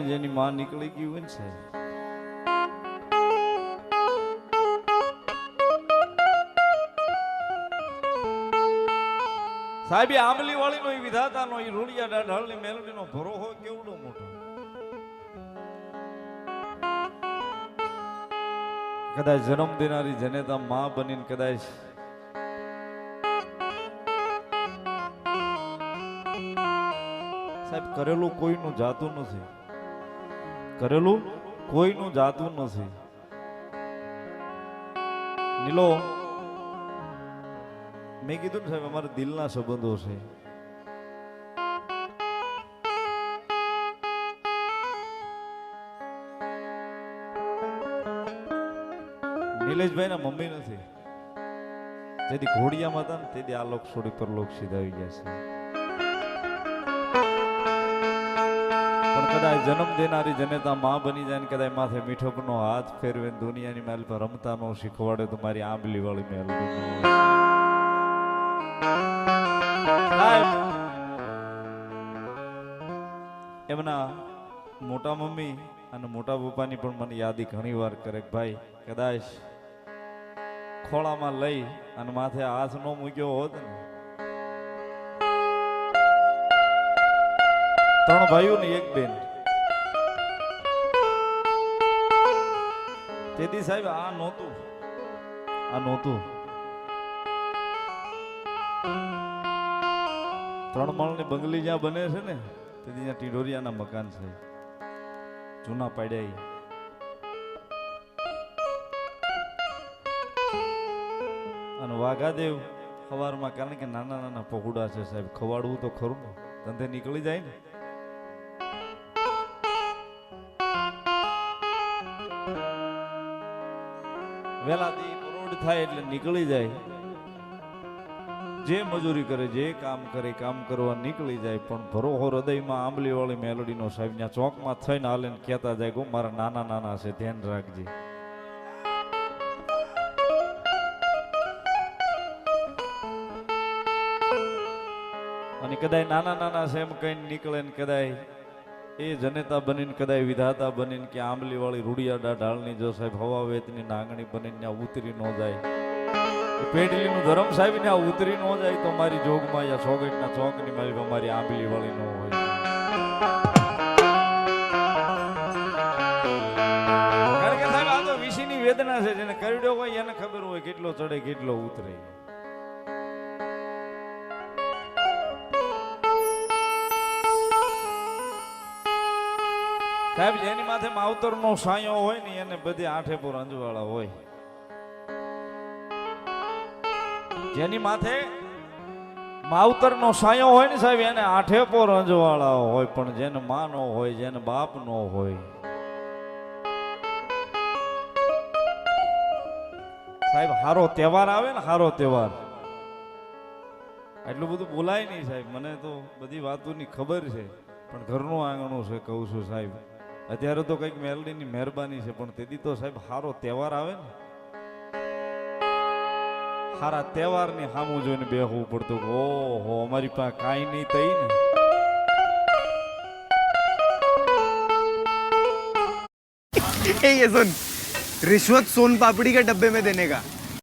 જેની માં નીકળી હોય ને સાહેબ. સાહેબ, એ આંબલી નો એ ડાઢાળની મેલડી નો ભરો ભરોહો કેવડો મોટો? કદાચ જન્મ દેનારી જનેતા માં બનીને કદાચ સાહેબ, કરેલું કોઈનું જાતું નથી. કરેલું કોઈનું જાતું નથી. નીલો, મેં કીધું સાહેબ, અમારા દિલના સંબંધો છે. નિલેશભાઈ ના મમ્મી નથી. જેથી ઘોડિયામાં માતા ને તેથી આ લોક છોડી પર લોક સીધા આવી ગયા છે. કદાચ જન્મ દેનારી જનેતા માં બની જાય ને કદાચ માથે મીઠપનો હાથ ફેરવે દુનિયાની મહેલ પર રમતા નો શીખવાડે તો મારી આંબલી વાળી મહેલ એમના મોટા મમ્મી અને મોટા પપ્પાની પણ મને યાદી ઘણી વાર કરે ભાઈ, કદાચ ખોળામાં લઈ અને માથે હાથ નો મૂક્યો હોત ને ત્રણ ભાઈઓ ને એક બેન. તેથી સાહેબ, આ નહોતું. આ નહોતું. ત્રણ માળની બંગલી જ્યાં બને છે ને તેથી ત્યાં ટીડોરિયાના મકાન છે. જૂના પાડ્યા. અને વાઘાદેવ સવારમાં કારણ કે નાના નાના પહોડા છે સાહેબ, ખવાડવું તો ખરું ને ધંધે નીકળી જાય ને. વેલાથી પરોઢ થાય એટલે નીકળી જાય. જે મજૂરી કરે, જે કામ કરે, કામ કરવા નીકળી જાય, પણ ભરોહો હૃદયમાં આંબલીવાળી મેલોડીનો સાહેબ ત્યાં ચોકમાં થઈને હાલે કહેતા જાય ગો મારા નાના નાના છે, ધ્યાન રાખજે. અને કદાચ નાના નાના છે એમ કઈ નીકળે ને કદાચ એ જનેતા બનીને કદાચ વિધાતા બનીને કે આંબલી વાળી રૂડિયા ઢાળની જો સાહેબ હવા વેતની નાંગણી બનીને ત્યાં ઉતરી ન જાય. પેટલીનું ધરમ સાહેબ ત્યાં ઉતરી ન જાય તો મારી જોગમાં યા સોગટના ચોકની મારી મારી આંબલી વાળી ન હોય. વેદના છે, જેને કરડ્યો હોય એને ખબર હોય કેટલો ચડે, કેટલો ઉતરે. સાહેબ, જેની માથે માવતર નો સાયો હોય ને, એને બધી આઠે પૂર અંજવાળા હોય. જેની માથે માવતર નો સાયો હોય ને સાહેબ, એને આઠે પોર અંજવાળા હોય, પણ જેને માં નો હોય, જેને બાપ નો હોય. સાહેબ, હારો તહેવાર આવે ને, હારો તહેવાર. એટલું બધું બોલાય નહીં સાહેબ, મને તો બધી વાતોની ખબર છે, પણ ઘરનું આંગણું છે, કહું છું સાહેબ. અત્યારે તો કંઈક મેલડીની મહેરબાની છે પણ તેથી તો સાહેબ સારો તહેવાર આવે ને સારા તહેવારની સામું જોઈને બેહવું પડતું કે ઓહો અમારી પાસે કાંઈ નહીં થઈ ને ए ये सुन रिश्वत सोन पापड़ी के डब्बे में देने का